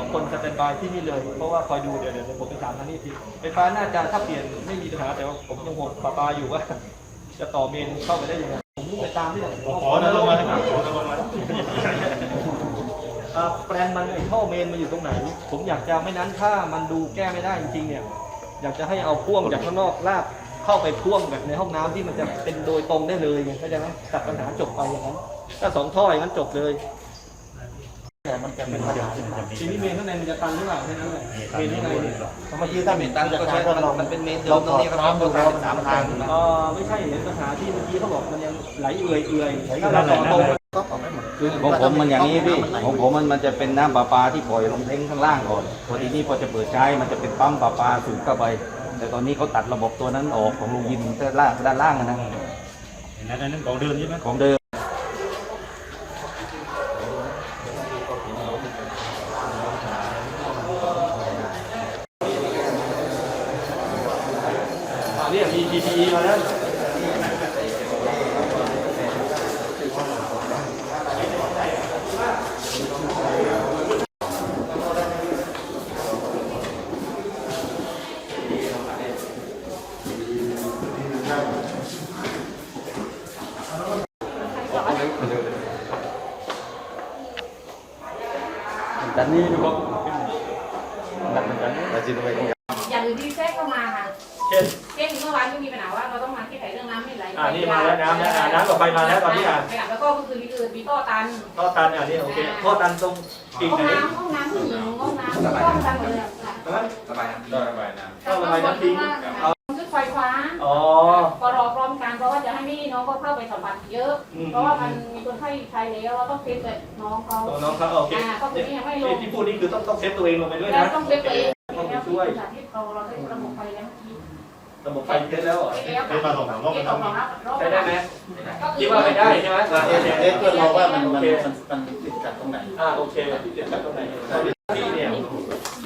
องคนสแตนบายที่นี่เลย เพราะว่าคอยดูเดี๋ยวเดี๋ยวผมไปถามทางนี้ทีไฟฟ้าน่าจะถ้าเปลี่ยนไม่มีปัญหาแต่ว่าผมยังห่วงปลาปลาอยู่ว่า จะต่อเมนเข้าไปได้ยังไงผมไปตามที่ไหนขอเดินลงมาขอเดินลงมาแปลนมันไอ้ท่อเมนมันอยู่ตรงไหน ผมอยากจะไม่นั้นถ้ามันดูแก้ไม่ได้จริงๆเนี่ย อยากจะให้เอาพ่วงจากข้างนอกลากเข้าไปพ่วงแบบในห้องน้ำที่มันจะเป็นโดยตรงได้เลยไงเข้าใจไหมตัดปัญหาจบไปอย่างนั้นถ้าสองท่ออย่างนั้นจบเลย แต่มันจะเป็นปัญหาที่มันจะมีทีนี้เมนข้างในมันจะตันหรือเปล่าแค่นั้นแหละเมนข้างในเนี่ยเมื่อกี้ถ้าเห็นตั้งก็ใช้เรามันเป็นเมตรเราตรงนี้ครับเราสามทางเออไม่ใช่เห็นปัญหาที่เมื่อกี้เขาบอกมันยังไหลเอื่อยเอื่อยถ้าเราต่อตรงก็ออกไม่หมดคือของผมมันอย่างนี้พี่ของผมมันมันจะเป็นน้ำประปาที่ปล่อยลงเท้งข้างล่างก่อนพอทีนี้พอจะเปิดใช้มันจะเป็นปั๊มประปาสูบเข้าไป แต่ตอนนี้เขาตัดระบบตัวนั้นออกของลุงยิมด้านล่างด้านล่างอะนะเห็นนั้นนั่นของเดินใช่ไหมของเดิม อ่าเนี่ยมี PPE มาแล้วด้านนี้ดูครับด้านนี้เราจะดูไปตรงนี้ นี่มาแล้วน้ำนะอ่าน้ำกับไฟมาแล้วตอนนี้อะแล้วก็คือมีอื่นมีท่อตันท่อตันอะนี่โอเคท่อตันตรงกิ่งห้องไหนน้ำห้องน้ำผู้หญิงห้องน้ำห้องตันหมดเลยค่ะฮะระบายน้ำระบายน้ำท่อระบายน้ำทิ้งเอาชุดไฟฟ้าอ๋อก็รอพร้อมกันเพราะว่าจะให้พี่น้องเขาเข้าไปสัมผัสเยอะอืมเพราะว่ามันมีคนไข้ไทยแล้วเราต้องเซฟแต่น้องเขาตัวน้องเขาโอเคอ่าก็คือยังไม่ลงที่พูดนี่คือต้องต้องเซฟตัวเองลงไปด้วยแล้วนะต้องเซฟตัวเองต้องไปแล้วช่วยสาธิตเราเราได้ระบบไฟแล้วเมื่อกี้ ระบบไฟเทสแล้วเหรอได้มาสองสามรอบเอ๊ะแล้วสองรอบรอบใช้ได้ไหมก็คือคิดว่าไม่ได้ใช่ไหมอ่าเอ๊ะโอเคเอ๊ะเพื่อนเราว่ามันมันมันมันติดขัดตรงไหนอ่าโอเคที่เจ็บจากตรงไหนที่เนี่ย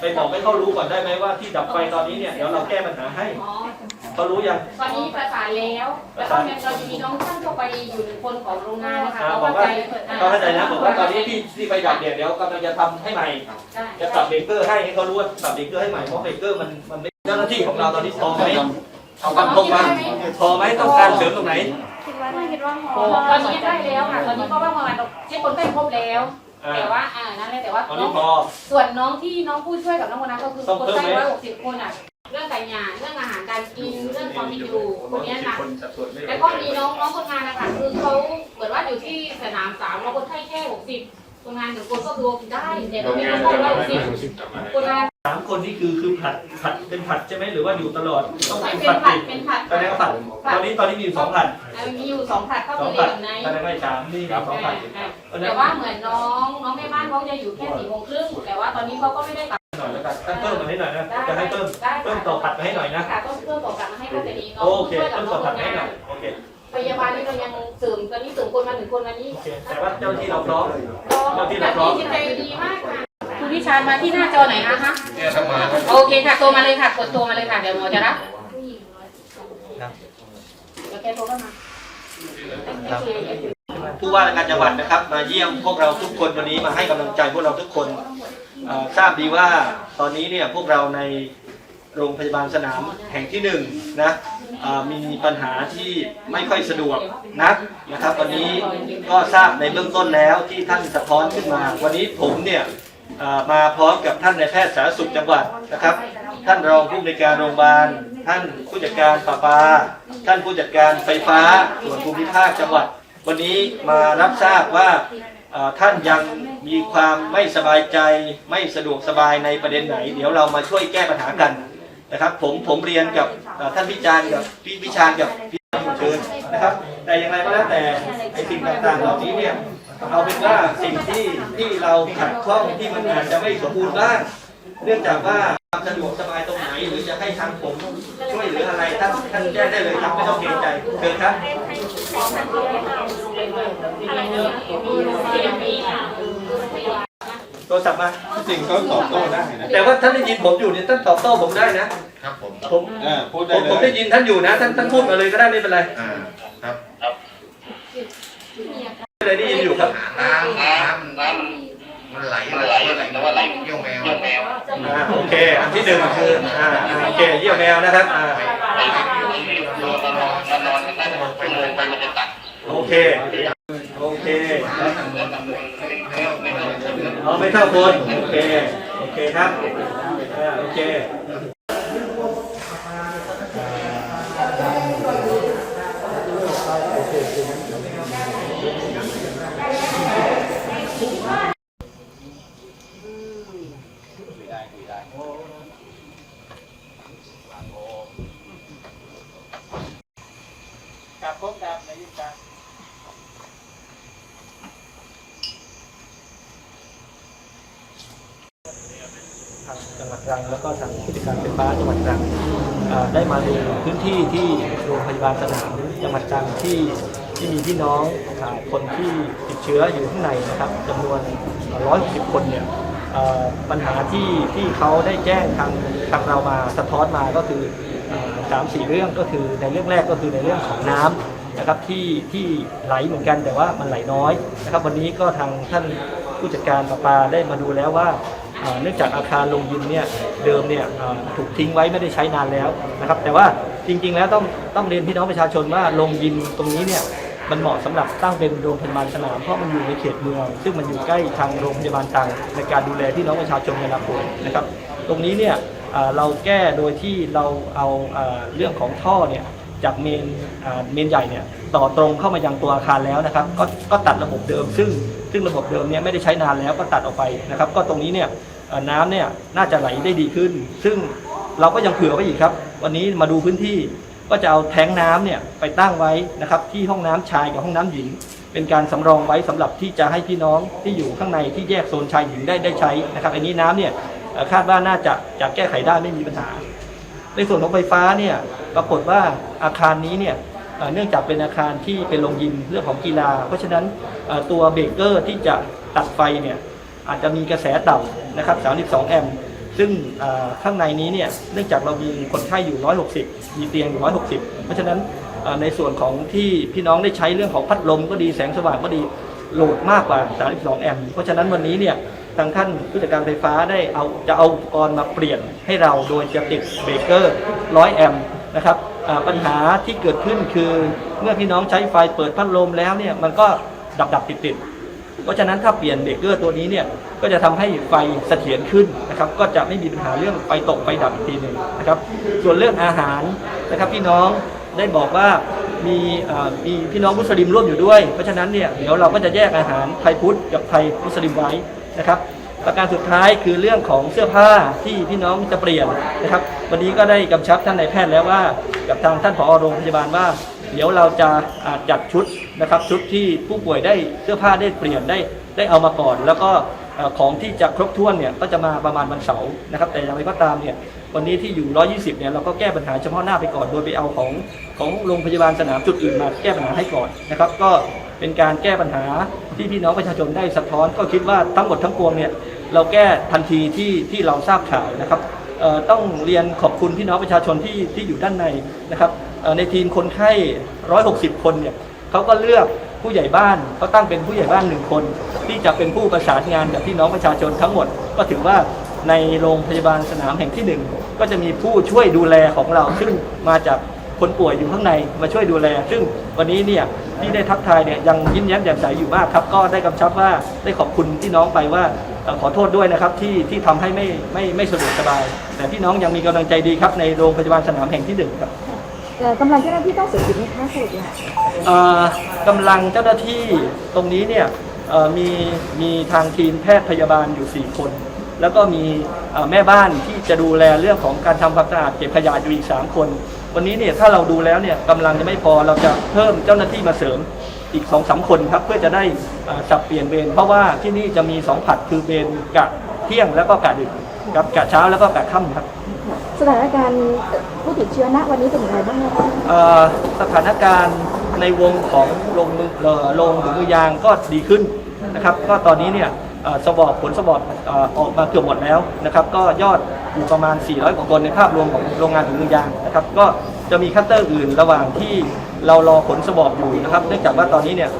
ไปบอกให้เขารู้ก่อนได้ไหมว่าที่ดับไฟตอนนี้เนี่ยเดี๋ยวเราแก้ปัญหาให้อ๋อเขารู้ยังตอนนี้ประสานแล้วแล้วก็เนี่ยเราจะมีน้องช่างเข้าไปอยู่หนึ่งคนของโรงงานนะคะอ่าเขาบอกเข้าว่าใจเขาเข้าใจนะบอกว่าตอนนี้ที่ที่ไฟดับเนี่ยเดี๋ยวกำลังจะทำให้ใหม่ ได้จะสับเบรกเกอร์ให้ให้เขารู้ว่าสับเบรกเกอร์ให้ใหม่เพราะเบรกเกอร์มันมันไม่ เจ้าหน้าที่ของเราตอนนี้พอไหมเอาความตรงมาพอไหมต้องการเสริมตรงไหนคิดว่าไม่คิดว่าพอตอนนี้ได้แล้วค่ะตอนนี้เพราะว่าเมื่อวานเราเช็คคนไข้ครบแล้วอ่าแต่ว่าอ่านั่นแหละแต่ว่าตอนน้นี้องพอส่วนน้องที่น้องผู้ช่วยกับน้องคนนั้นก็คือต้องคนเพิ่มไข้ไหมร้อยหกสิบคนอะเรื่องการงานเรื่องอาหารการกินเรื่องความเป็นอยู่คนเนี้ยค่ะแล้วก็มีน้องน้องคนงานนะคะคือเขาเหมือนว่าอยู่ที่สนามสามเราคนไข้แค่หกสิบ คนงานหนึ่งคนก็รวมได้แต่เราไม่ต้องคนละหกสิบคนงานสามคนนี่คือคือผัดผัดเป็นผัดใช่ไหมหรือว่าอยู่ตลอดต้องไม่เป็นเป็นผัดผัดดิเป็นผัดแสดงว่าผัดตอนนี้ตอนนี้มีอยู่สองผัดอ่ามีอยู่สองผัดเข้าสไปองเรีผัยดนในแสดงว่าสามนี่มีสองผัดแต่ว่าเหมือนน้องน้องแม่บ้านเขาจะอยู่แค่สี่โมงครึ่งแต่ว่าตอนนี้เขาก็ไม่ได้กลับหน่อยแล้วกันถ้าเพิ่มมาให้หน่อยนะได้จะให้เพิ่มได้เพิ่มต่อผัดมาให้หน่อยนะ ค่ะต้องเพิ่มต่อกลับมาให้ก็จะดีน้องโอเคช่วยกับเพิ่มน้ต่อองผัดมาให้หน่อยโอเค พยาบาลนี่เรายังเสริมตอนนี้เสริมคนมาหนึ่งคนวันนี้โอเคแต่ว่าเจ้าที่เราพร้อมน้องแบบนี้จิตใจดีมากค่ะคุณวิชาญมาที่หน้าจอไหนนะคะเนี่ยทำมาโอเคค่ะโทรมาเลยค่ะกดโทรมาเลยค่ะเดี๋ยวหมอจะรับเดี๋ยวแกโทรเข้ามาผู้ว่าราชการจังหวัดนะครับ มาเยี่ยมพวกเราทุกคนวันนี้มาให้กำลังใจพวกเราทุกคนเอ่อทราบดีว่าตอนนี้เนี่ยพวกเราในโรงพยาบาลสนามแห่งที่หนึ่งนะเอ่อ มีปัญหาที่ไม่ค่อยสะดวกนักนะครับ วันนี้ก็ทราบในเบื้องต้นแล้วที่ท่านสะท้อนขึ้นมา วันนี้ผมเนี่ยมาพร้อมกับท่านในายแพทย์สาธารณสุขจังหวัดนะครับ ท่านรองผู้อำนการโรงพยาบาล ท่านผู้จัดการประปา ท่านผู้จัดการไฟฟ้าส่วนภูมิภาคจังหวัด วันนี้มารับทราบว่าท่านยังมีความไม่สบายใจไม่สะดวกสบายในประเด็นไหน เดี๋ยวเรามาช่วยแก้ปัญหากัน นะครับ ผมผมเรียนกับท่านพิจารณ์กับพี่วิชาญกับพี่เชิญนะครับ แต่อย่างไรก็แล้วแต่ไอ้สิ่งต่างๆเหล่านี้เนี่ยเอาเป็นว่าสิ่งที่ที่เราขัดข้องที่มันอาจจะไม่สมบูรณ์บ้างเนื่องจากว่าความสะดวกสบายตรงไหนหรือจะให้ทางผมช่วยหลืออะไรท่านท่านแจ้งได้เลยครับไม่ต้องเกรงใจเชิญครับ โทรศัพท์มา จริงก็ตอบโต้ได้นะแต่ว่าท่านได้ยินผมอยู่เนี่ยท่านตอบโต้ผมได้นะ ครับผมผมเออพูดผได้มเลผมได้ยยินท่านอยู่นะ ท่านท่านพูดมาเลยก็ได้ไม่เป็นไรอ่าครับไม่เป็นไรได้ยินอยู่ครับน้ำน้ำน้ำมันไหลไหลไหลแต่ว่าไหลเยี่ยวแมวอ่าโอเค อันที่หนึ่งคืออ่าอ่าโอเคเยี่ยมแมวนะครับอ่าโอเคโอเค เอาไม่เท่าคนโอเค โอเคครับอ่าโอเค กับพบกับในยุคการทางจังหวัดต รังแล้วก็ทางผู้จัดการไฟฟ้าจังหวัดตรังได้มาดูพื้นที่ที่โรงพยาบาลสนามจังหวัดตรังที่ที่มีพี่น้องคนที่ติดเชื้ออยู่ข้างในนะครับจำนวน 160 คนเนี่ยปัญหาที่ที่เขาได้แจ้งทางทางเรามาสะท้อนมาก็คือสามสี่เรื่องก็คือในเรื่องแรกก็คือในเรื่องของน้ำนะครับที่ที่ไหลเหมือนกันแต่ว่ามันไหลน้อยนะครับวันนี้ก็ทางท่านผู้จัดการประปาได้มาดูแล้วว่า เนื่องจากอาคารโรงยิมเนี่ยเดิมเนี่ยถูกทิ้งไว้ไม่ได้ใช้นานแล้วนะครับแต่ว่าจริงๆ แล้วต้องต้องเรียนพี่น้องประชาชนว่าโรงยิมตรงนี้เนี่ยมันเหมาะสำหรับตั้งเป็นโรงพยาบาลสนามเพราะมันอยู่ในเขตเมือง ซึ่งมันอยู่ใกล้ทางโรงพยาบาลต่างในการดูแลพี่น้องประชาชนเวลาป่วยนะครับ ตรงนี้เนี่ยเราแก้โดยที่เราเอาเรื่องของท่อเนี่ยจากเมนเอ่อเมนใหญ่เนี่ยต่อตรงเข้ามายังตัวอาคารแล้วนะครับ ก็ก็ตัดระบบเดิมซึ่ง ซึ่งระบบเดิมเนี่ยไม่ได้ใช้นานแล้วก็ตัดออกไปนะครับ ก็ตรงนี้เนี่ยน้ำเนี่ยน่าจะไหลได้ดีขึ้น ซึ่งเราก็ยังเผื่อไว้อีกครับ วันนี้มาดูพื้นที่ก็จะเอาแทงน้ำเนี่ยไปตั้งไว้นะครับที่ห้องน้ำชายกับห้องน้ำหญิง เป็นการสำรองไว้สำหรับที่จะให้พี่น้องที่อยู่ข้างในที่แยกโซนชายหญิงได้ได้ใช้นะครับอันนี้น้ำเนี่ยคาดว่าน่าจะจะแก้ไขได้ไม่มีปัญหา ในส่วนของไฟฟ้าเนี่ยปรากฏว่าอาคารนี้เนี่ย เนื่องจากเป็นอาคารที่เป็นโรงยิมเรื่องของกีฬา เพราะฉะนั้นตัวเบรกเกอร์ที่จะตัดไฟเนี่ยอาจจะมีกระแสต่ำนะครับ 32 แอมป์ซึ่งข้างในนี้เนี่ยเนื่องจากเรามีคนไข้อยู่ 160 มีเตียงอยู่ 160 เพราะฉะนั้นในส่วนของที่พี่น้องได้ใช้เรื่องของพัดลมก็ดีแสงสว่างก็ดีโหลดมากกว่า 32 แอมป์เพราะฉะนั้นวันนี้เนี่ยทางท่านผู้จัดการไฟฟ้าได้เอาจะเอาอุปกรณ์มาเปลี่ยนให้เราโดยจะติดเบรกเกอร์ 100 แอมป์นะครับ ปัญหาที่เกิดขึ้นคือเมื่อพี่น้องใช้ไฟเปิดพัดลมแล้วเนี่ยมันก็ดับดับติดติดเพราะฉะนั้นถ้าเปลี่ยนเบรกเกอร์ตัวนี้เนี่ยก็จะทำให้ไฟเสถียรขึ้นนะครับก็จะไม่มีปัญหาเรื่องไฟตกไฟดับอีกทีหนึ่งนะครับส่วนเรื่องอาหารนะครับพี่น้องได้บอกว่ามีอ่ามีพี่น้องมุสลิมร่วมอยู่ด้วย เพราะฉะนั้นเนี่ยเดี๋ยวเราก็จะแยกอาหารไทยพุทธกับไทยมุสลิมไว้นะครับ ประการสุดท้ายคือเรื่องของเสื้อผ้าที่พี่น้องจะเปลี่ยนนะครับ วันนี้ก็ได้กำชับท่านนายแพทย์แล้วว่า กับทางท่านผอโรงพยาบาลว่า เดี๋ยวเราจะาจัดชุดนะครับชุดที่ผู้ป่วยได้เสื้อผ้าได้เปลี่ยนได้ได้เอามาก่อน แล้วก็ของที่จะครบถ้วนเนี่ยก็จะมาประมาณวันเสาร์นะครับ แต่อย่างไรก็ตามเนี่ย วันนี้ที่อยู่ 120 เนี่ยเราก็แก้ปัญหาเฉพาะหน้าไปก่อน โดยไปเอาของของโรงพยาบาลสนามจุดอื่นมาแก้ปัญหาให้ก่อนนะครับ ก็เป็นการแก้ปัญหาที่พี่น้องประชาชนได้สะท้อน ก็คิดว่าทั้งหมดทั้งปวงเนี่ยเราแก้ทันทีที่ที่เราทราบข่าวนะครับต้องเรียนขอบคุณพี่น้องประชาชนที่ที่อยู่ด้านในนะครับในทีมคนไข้ 160 คนเนี่ยเขาก็เลือกผู้ใหญ่บ้านเขาตั้งเป็นผู้ใหญ่บ้านหนึ่งคน ที่จะเป็นผู้ประสานงานกับพี่น้องประชาชนทั้งหมด ก็ถือว่า ในโรงพยาบาลสนามแห่งที่หนึ่งก็จะมีผู้ช่วยดูแลของเรา ซึ่งมาจากคนป่วยอยู่ข้างในมาช่วยดูแล ซึ่งวันนี้เนี่ยที่ได้ทักทายเนี่ยยังยิ้มแย้มแจ่มใสอยู่มากครับ ก็ได้กำชับว่าได้ขอบคุณพี่น้องไปว่าเอ่อขอโทษด้วยนะครับที่ที่ทำให้ไม่ไม่ไม่สะดวกสบาย แต่พี่น้องยังมีกำลังใจดีครับในโรงพยาบาลสนามแห่งที่หนึ่งครับเอ่อกำลังเจ้าหน้าที่ต้องเสียชีวิตไหมคะสรุปเนี่ยเอ่อกำลังเจ้าหน้าที่ตรงนี้เนี่ยเอ่อมีมีทางทีมแพทย์พยาบาลอยู่ 4 คน แล้วก็มีเอ่อแม่บ้านที่จะดูแลเรื่องของการทำความสะอาดเก็บขยะอยู่อีก 3 คน วันนี้เนี่ยถ้าเราดูแล้วเนี่ยกำลังจะไม่พอเราจะเพิ่มเจ้าหน้าที่มาเสริมอีก2อสคนครับเพื่อจะได้เอ่อสับเปลี่ยนเวรเพราะว่าที่นี่จะมี 2 ผัดคือเวรกะเที่ยงแล้วก็กะดึกกับกะเช้าแล้วก็กะค่ำครับ สถานการณ์ผู้ติดเชื้อณวันนี้เป็นอย่างไรบ้างนะคะเอ่อสถานการณ์ในวงของโรงมือเอ่อโรงถุงมือยางก็ดีขึ้นนะครับ ก็ตอนนี้เนี่ยเอ่อ สบอบผลสบอบออกมาเกือบหมดแล้วนะครับ ก็ยอดอยู่ประมาณ 400 กว่าคนในภาพรวมของโรงงานถุงมือยางนะครับ ก็จะมีคัตเตอร์อื่นระหว่างที่เรารอผลสบอบอยู่นะครับ เนื่องจากว่าตอนนี้เนี่ย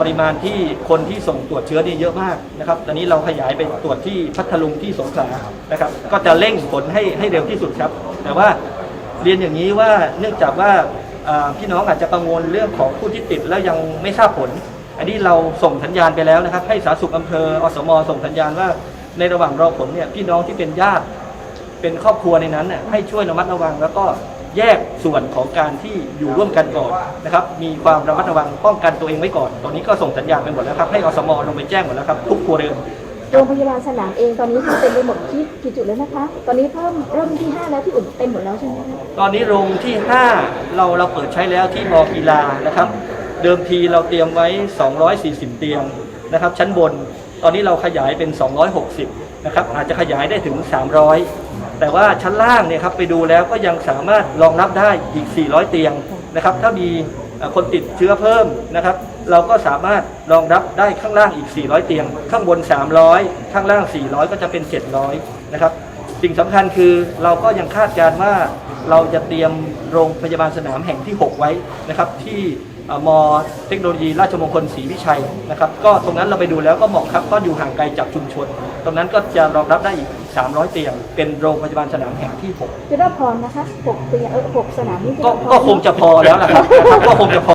ปริมาณที่คนที่ส่งตรวจเชื้อนี่เยอะมากนะครับ ตอนนี้เราขยายไปตรวจที่พัทลุงที่สงขลานะครับ ก็จะเร่งผลให้ให้เร็วที่สุดครับ แต่ว่าเรียนอย่างนี้ว่าเนื่องจากว่าพี่น้องอาจจะกังวลเรื่องของผู้ที่ติดแล้วยังไม่ทราบผล อันนี้เราส่งสัญญาณไปแล้วนะครับ ให้สาธารณสุขอำเภออสมส่งสัญญาณว่าในระหว่างรอผลเนี่ยพี่น้องที่เป็นญาติเป็นครอบครัวในนั้นน่ะให้ช่วยระมัดระวัง แล้วก็แยกส่วนของการที่อยู่ร่วมกันก่อนนะครับมีความระมัดระวังป้องกันตัวเองไว้ก่อน ตอนนี้ก็ส่งสัญญาณไปหมดแล้วครับให้อสมลงไปแจ้งหมดแล้วครับทุกครัวเรือนโรงพยาบาลสนามเองตอนนี้คือเต็มไปหมดที่กี่จุดแล้วนะคะ ตอนนี้เพิ่มเริ่มที่ 5 แล้วที่อื่นเต็มหมดแล้วใช่ไหมคะตอนนี้โรงที่ 5 เราเราเปิดใช้แล้วที่มอกีฬานะครับ เดิมทีเราเตรียมไว้ 240 เตียงนะครับ ชั้นบนตอนนี้เราขยายเป็น 260 นะครับ อาจจะขยายได้ถึง 300 แต่ว่าชั้นล่างเนี่ยครับไปดูแล้วก็ยังสามารถรองรับได้อีก 400 เตียงนะครับ ถ้ามีคนติดเชื้อเพิ่มนะครับ เราก็สามารถรองรับได้ข้างล่างอีก 400 เตียง ข้างบน 300 ข้างล่าง 400 ก็จะเป็น 700 นะครับสิ่งสำคัญคือเราก็ยังคาดการณ์ว่าเราจะเตรียมโรงพยาบาลสนามแห่งที่ 6 ไว้นะครับที่ เอ่อมเทคโนโลยีราชมงคลศรีวิชัยนะครับก็ตรงนั้นเราไปดูแล้วก็เหมาะครับก็อยู่ห่างไกลจากชุมชน ตรงนั้นก็จะรองรับได้อีก 300 เตียง เป็นโรงพยาบาลสนามแห่งที่6จะได้พรนะคะ6เตียงเออ6สนามนี้จะก็ได้พรก็คงจะพอแล้วล่ะครับก็คงจะพอ